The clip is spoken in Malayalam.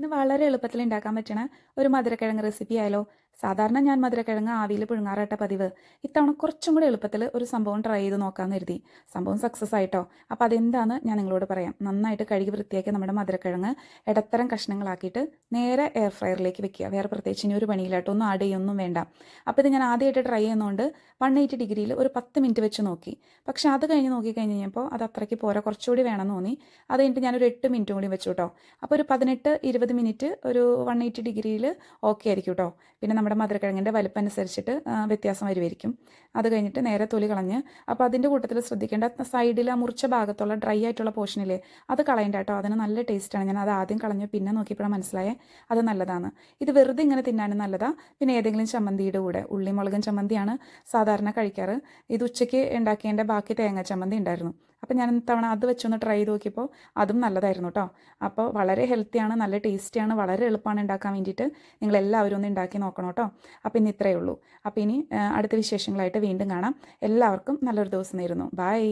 ഇന്ന് വളരെ എളുപ്പത്തിൽ ഉണ്ടാക്കാൻ പറ്റണ ഒരു മധുരക്കിഴങ്ങ് റെസിപ്പി ആയാലോ സാധാരണ ഞാൻ മധുരക്കിഴങ്ങ് ആവിയിൽ പുഴുങ്ങാറാട്ട പതിവ്. ഇത്തവണ കുറച്ചും കൂടി എളുപ്പത്തിൽ ഒരു സംഭവം ട്രൈ ചെയ്ത് നോക്കാമെന്ന് കരുതി. സംഭവം സക്സസ് ആയിട്ടോ. അപ്പോൾ അതെന്താന്ന് ഞാൻ നിങ്ങളോട് പറയാം. നന്നായിട്ട് കഴുകി വൃത്തിയാക്കി നമ്മുടെ മധുരക്കിഴങ്ങ് ഇടത്തരം കഷ്ണങ്ങളാക്കിയിട്ട് നേരെ എയർ ഫ്രയറിലേക്ക് വെക്കുക. വേറെ പ്രത്യേകിച്ച് ഇനി ഒരു പണിയിലായിട്ട് ഒന്നും ആഡ് ചെയ്യൊന്നും വേണ്ട. അപ്പോൾ ഇത് ഞാൻ ആദ്യമായിട്ട് ട്രൈ ചെയ്യുന്നതുകൊണ്ട് വൺ എയ്റ്റി ഡിഗ്രിയിൽ ഒരു പത്ത് മിനിറ്റ് വെച്ച് നോക്കി. പക്ഷേ അത് കഴിഞ്ഞ് നോക്കി കഴിഞ്ഞ് കഴിഞ്ഞപ്പോൾ അത് അത്രയ്ക്ക് പോരാ. കുറച്ചുകൂടി വേണമെന്ന് തോന്നി. അത് കഴിഞ്ഞിട്ട് ഞാനൊരു എട്ട് മിനിറ്റും കൂടി വെച്ചു കേട്ടോ അപ്പോൾ ഒരു പതിനെട്ട് ഇരുപത് മിനിറ്റ് ഒരു വൺ എയ്റ്റി ഡിഗ്രിയിൽ ഓക്കെ ആയിരിക്കും കേട്ടോ പിന്നെ നമ്മുടെ മധുരക്കിഴങ്ങിന്റെ വലിപ്പം അനുസരിച്ചിട്ട് വ്യത്യാസം വരുമായിരിക്കും അത് കഴിഞ്ഞിട്ട് നേരെ തൊലി കളഞ്ഞ് അപ്പോൾ അതിന്റെ കൂട്ടത്തിൽ ശ്രദ്ധിക്കേണ്ട സൈഡിൽ ആ മുറിച്ച ഭാഗത്തുള്ള ഡ്രൈ ആയിട്ടുള്ള പോർഷനില്ലേ അത് കളയണ്ട കേട്ടോ. അതിന് നല്ല ടേസ്റ്റാണ് ഞാൻ അത് ആദ്യം കളഞ്ഞു പിന്നെ നോക്കിയപ്പോഴാണ് മനസ്സിലായേ അത് നല്ലതാണ്. ഇത് വെറുതെ ഇങ്ങനെ തിന്നാനും നല്ലതാണ് പിന്നെ ഏതെങ്കിലും ചമ്മന്തിയുടെ കൂടെ ഉള്ളിമുളകും ചമ്മന്തിയാണ് സാധാരണ കഴിക്കാറ്. ഇത് ഉച്ചയ്ക്ക് ഉണ്ടാക്കിയതിന്റെ ബാക്കി തേങ്ങ ചമ്മന്തി ഉണ്ടായിരുന്നു. അപ്പോൾ ഞാൻ തവണ അത് വെച്ചൊന്ന് ട്രൈ ചെയ്ത് നോക്കിയപ്പോൾ അതും നല്ലതായിരുന്നു കേട്ടോ അപ്പോൾ വളരെ ഹെൽത്തിയാണ് നല്ല ടേസ്റ്റിയാണ് വളരെ എളുപ്പമാണ് ഉണ്ടാക്കാൻ വേണ്ടിയിട്ട് നിങ്ങൾ എല്ലാവരും ഒന്ന് ഉണ്ടാക്കി നോക്കണം കേട്ടോ അപ്പോൾ ഇനി ഇത്രയേ ഉള്ളൂ. അപ്പോൾ ഇനി അടുത്ത വിശേഷങ്ങളായിട്ട് വീണ്ടും കാണാം. എല്ലാവർക്കും നല്ലൊരു ദിവസം നേരുന്നു. ബൈ